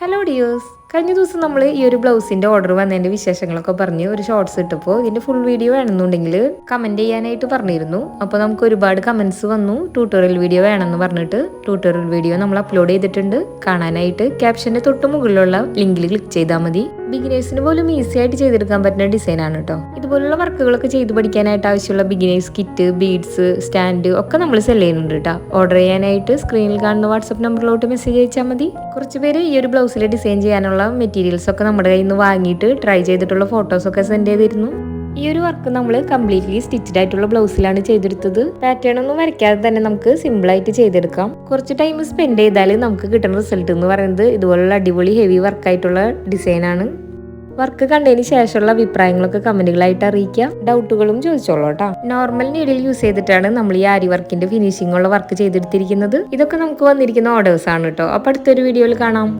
Hello ഡിയോസ് കഴിഞ്ഞ ദിവസം നമ്മൾ ഈ ഒരു ബ്ലൗസിന്റെ ഓർഡർ വന്നതിന്റെ വിശേഷങ്ങളൊക്കെ പറഞ്ഞ് ഒരു ഷോർട്സ് ഇട്ടപ്പോൾ ഇതിന്റെ ഫുൾ വീഡിയോ വേണമെന്നുണ്ടെങ്കിൽ കമന്റ് ചെയ്യാനായിട്ട് പറഞ്ഞിരുന്നു. അപ്പോൾ നമുക്ക് ഒരുപാട് കമന്റ്സ് വന്നു. ട്യൂട്ടോറിയൽ വീഡിയോ വേണമെന്ന് പറഞ്ഞിട്ട് ട്യൂട്ടോറിയൽ വീഡിയോ നമ്മൾ അപ്ലോഡ് ചെയ്തിട്ടുണ്ട്. കാണാനായിട്ട് ക്യാപ്ഷന്റെ തൊട്ട് മുകളിലുള്ള ലിങ്കിൽ ക്ലിക്ക് ചെയ്താൽ മതി. ബിഗിനേഴ്സിന് പോലും ഈസി ആയിട്ട് ചെയ്തെടുക്കാൻ പറ്റുന്ന ഡിസൈനാണ് കേട്ടോ ഇതുപോലുള്ള വർക്കുകളൊക്കെ ചെയ്ത് പഠിക്കാനായിട്ട് ആവശ്യമുള്ള ബിഗിനേഴ്സ് കിറ്റ് ബീഡ്സ് സ്റ്റാൻഡ് ഒക്കെ നമ്മൾ സെൽ ചെയ്യുന്നുണ്ട് കേട്ടോ ഓർഡർ ചെയ്യാനായിട്ട് സ്ക്രീനിൽ കാണുന്ന വാട്സപ്പ് നമ്പറിലോട്ട് മെസ്സേജ് അയച്ചാൽ മതി. കുറച്ച് പേര് ഈ ഒരു ബ്ലൗസിൽ ഡിസൈൻ ചെയ്യാനുള്ള മെറ്റീരിയൽസ് ഒക്കെ നമ്മുടെ കയ്യിൽ നിന്ന് വാങ്ങിയിട്ട് ട്രൈ ചെയ്തിട്ടുള്ള ഫോട്ടോസ് ഒക്കെ സെൻഡ് ചെയ്തിരുന്നു. ഈ ഒരു വർക്ക് നമ്മൾ കംപ്ലീറ്റ്ലി സ്റ്റിച്ചഡ് ആയിട്ടുള്ള ബ്ലൗസിലാണ് ചെയ്തെടുത്തത്. പാറ്റേൺ ഒന്നും വരയ്ക്കാതെ തന്നെ നമുക്ക് സിമ്പിൾ ആയിട്ട് ചെയ്തെടുക്കാം. കുറച്ച് ടൈം സ്പെൻഡ് ചെയ്താൽ നമുക്ക് കിട്ടുന്ന റിസൾട്ട് എന്ന് പറയുന്നത് ഇതുപോലുള്ള അടിപൊളി ഹെവി വർക്കായിട്ടുള്ള ഡിസൈനാണ് വർക്ക് കണ്ടതിന് ശേഷമുള്ള അഭിപ്രായങ്ങളൊക്കെ കമന്റുകളായിട്ട് അറിയിക്കാം. ഡൗട്ടുകളും ചോദിച്ചോളൂ കേട്ടോ. നോർമൽ നീഡിൽ യൂസ് ചെയ്തിട്ടാണ് നമ്മൾ ഈ ആരി വർക്കിന്റെ ഫിനിഷിംഗ് ഉള്ള വർക്ക് ചെയ്തെടുത്തിരിക്കുന്നത്. ഇതൊക്കെ നമുക്ക് വന്നിരിക്കുന്ന ഓർഡേഴ്സ് ആണ് കേട്ടോ. അപ്പൊ അടുത്തൊരു വീഡിയോയിൽ കാണാം.